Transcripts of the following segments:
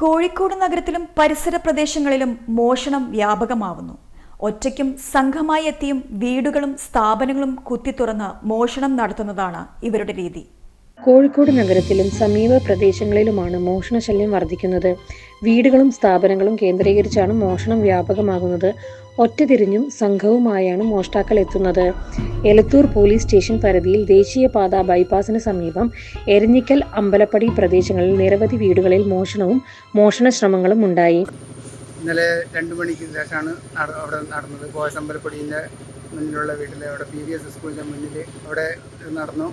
കോഴിക്കോട് നഗരത്തിലും പരിസര പ്രദേശങ്ങളിലും മോഷണം വ്യാപകമാവുന്നു. ഒറ്റയ്ക്കും സംഘമായി എത്തിയും വീടുകളും സ്ഥാപനങ്ങളും കുത്തിത്തുറന്ന് മോഷണം നടത്തുന്നതാണ് ഇവരുടെ രീതി. കോഴിക്കോട് നഗരത്തിലും സമീപ പ്രദേശങ്ങളിലുമാണ് മോഷണശല്യം വർദ്ധിക്കുന്നത്. വീടുകളും സ്ഥാപനങ്ങളും കേന്ദ്രീകരിച്ചാണ് മോഷണം വ്യാപകമാകുന്നത്. ഒറ്റതിരിഞ്ഞും സംഘവുമായാണ് മോഷ്ടാക്കൾ എത്തുന്നത്. എലത്തൂർ പോലീസ് സ്റ്റേഷൻ പരിധിയിൽ ദേശീയപാത ബൈപ്പാസിന് സമീപം എരഞ്ഞിക്കൽ അമ്പലപ്പടി പ്രദേശങ്ങളിൽ നിരവധി വീടുകളിൽ മോഷണവും മോഷണ ശ്രമങ്ങളും ഉണ്ടായി. ഇന്നലെ രണ്ട് മണിക്ക് ശേഷമാണ് അവിടെ നടന്നത്. കോശമ്പലപ്പൊടിയിന്റെ മുന്നിലുള്ള വീട്ടിലെ അവിടെ പി വി എസ് സ്കൂളിന്റെ മുന്നിൽ അവിടെ നടന്നു.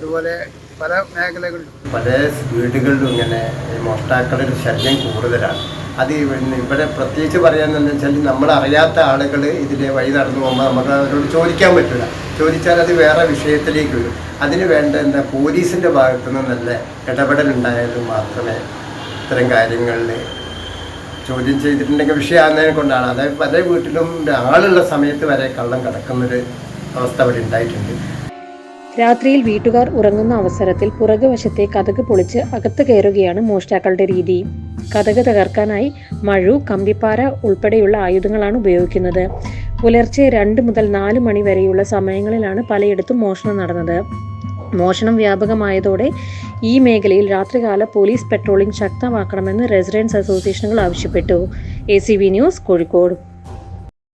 അതുപോലെ പല മേഖലകളിലും. പല വീടുകളിലും ഇങ്ങനെ മോഷ്ടാക്കളുടെ ശല്യം കൂടുതലാണ്. അത് ഇവിടെ പ്രത്യേകിച്ച് പറയാനെന്ന് വെച്ചാൽ നമ്മൾ അറിയാത്ത ആളുകൾ ഇതിലെ വഴി നടന്നു പോകുമ്പോൾ നമുക്ക് അവരോട് ചോദിക്കാൻ പറ്റില്ല. ചോദിച്ചാൽ അത് വേറെ വിഷയത്തിലേക്ക് വരും. അതിന് വേണ്ട എന്താ പോലീസിന്റെ ഭാഗത്തു നിന്ന് നല്ല ഇടപെടലുണ്ടായാലും മാത്രമേ ഇത്തരം കാര്യങ്ങളിൽ ചോദ്യം ചെയ്തിട്ടുണ്ടെങ്കിൽ വിഷയമാകുന്നതിനെ കൊണ്ടാണ്. അതായത് പല വീട്ടിലും ആളുള്ള സമയത്ത് വരെ കള്ളം കിടക്കുന്നൊരു അവസ്ഥ അവിടെ ഉണ്ടായിട്ടുണ്ട്. രാത്രിയിൽ വീട്ടുകാർ ഉറങ്ങുന്ന അവസരത്തിൽ പുറകുവശത്തെ കഥക് പൊളിച്ച് അകത്ത് കയറുകയാണ് മോഷ്ടാക്കളുടെ രീതി. കഥക് തകർക്കാനായി മഴു കമ്പിപ്പാര ഉൾപ്പെടെയുള്ള ആയുധങ്ങളാണ് ഉപയോഗിക്കുന്നത്. പുലർച്ചെ രണ്ട് മുതൽ നാല് മണി വരെയുള്ള സമയങ്ങളിലാണ് പലയിടത്തും മോഷണം നടന്നത്. മോഷണം വ്യാപകമായതോടെ ഈ മേഖലയിൽ രാത്രികാല പോലീസ് പെട്രോളിംഗ് ശക്തമാക്കണമെന്ന് റെസിഡൻസ് അസോസിയേഷനുകൾ ആവശ്യപ്പെട്ടു. A news Kozhikode.